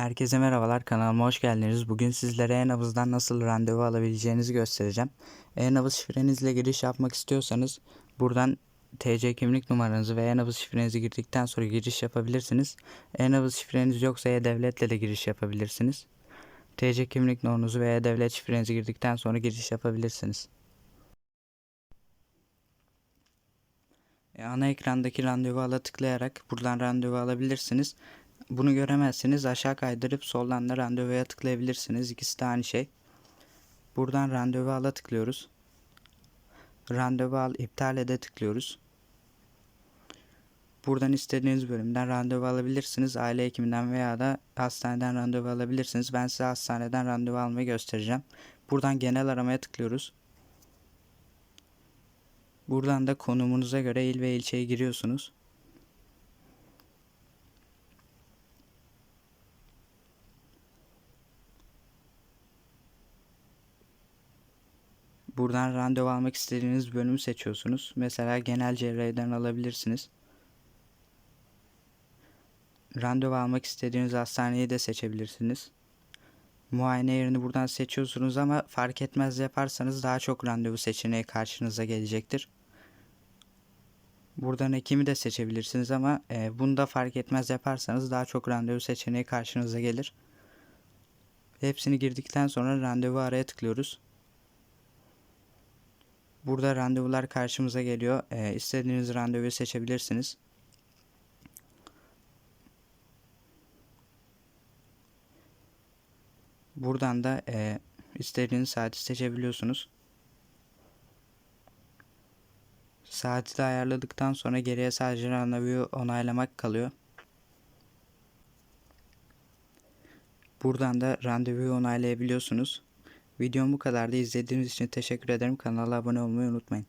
Herkese merhabalar kanalıma hoş geldiniz. Bugün sizlere e-nabızdan nasıl randevu alabileceğinizi göstereceğim. E-nabız şifrenizle giriş yapmak istiyorsanız buradan TC kimlik numaranızı ve e-nabız şifrenizi girdikten sonra giriş yapabilirsiniz. E-nabız şifreniz yoksa e-devletle de giriş yapabilirsiniz. TC kimlik numaranızı ve e-devlet şifrenizi girdikten sonra giriş yapabilirsiniz. E, ana ekrandaki randevu ala tıklayarak buradan randevu alabilirsiniz. Bunu göremezseniz aşağı kaydırıp soldan da randevuya tıklayabilirsiniz. İkisi de aynı şey. Buradan randevu ala tıklıyoruz. Randevu al iptal ede tıklıyoruz. Buradan istediğiniz bölümden randevu alabilirsiniz. Aile hekiminden veya da hastaneden randevu alabilirsiniz. Ben size hastaneden randevu almayı göstereceğim. Buradan genel aramaya tıklıyoruz. Buradan da konumunuza göre il ve ilçeyi giriyorsunuz. Buradan randevu almak istediğiniz bölümü seçiyorsunuz. Mesela genel cerrahiden alabilirsiniz. Randevu almak istediğiniz hastaneyi de seçebilirsiniz. Muayene yerini buradan seçiyorsunuz ama fark etmez yaparsanız daha çok randevu seçeneği karşınıza gelecektir. Buradan hekimi de seçebilirsiniz ama e, bunu da fark etmez yaparsanız daha çok randevu seçeneği karşınıza gelir. Hepsini girdikten sonra randevu araya tıklıyoruz. Burada randevular karşımıza geliyor. E, istediğiniz randevuyu seçebilirsiniz. Buradan da e, istediğiniz saati seçebiliyorsunuz. Saati de ayarladıktan sonra geriye sadece randevuyu onaylamak kalıyor. Buradan da randevuyu onaylayabiliyorsunuz. Videom bu kadardı. İzlediğiniz için teşekkür ederim. Kanala abone olmayı unutmayın.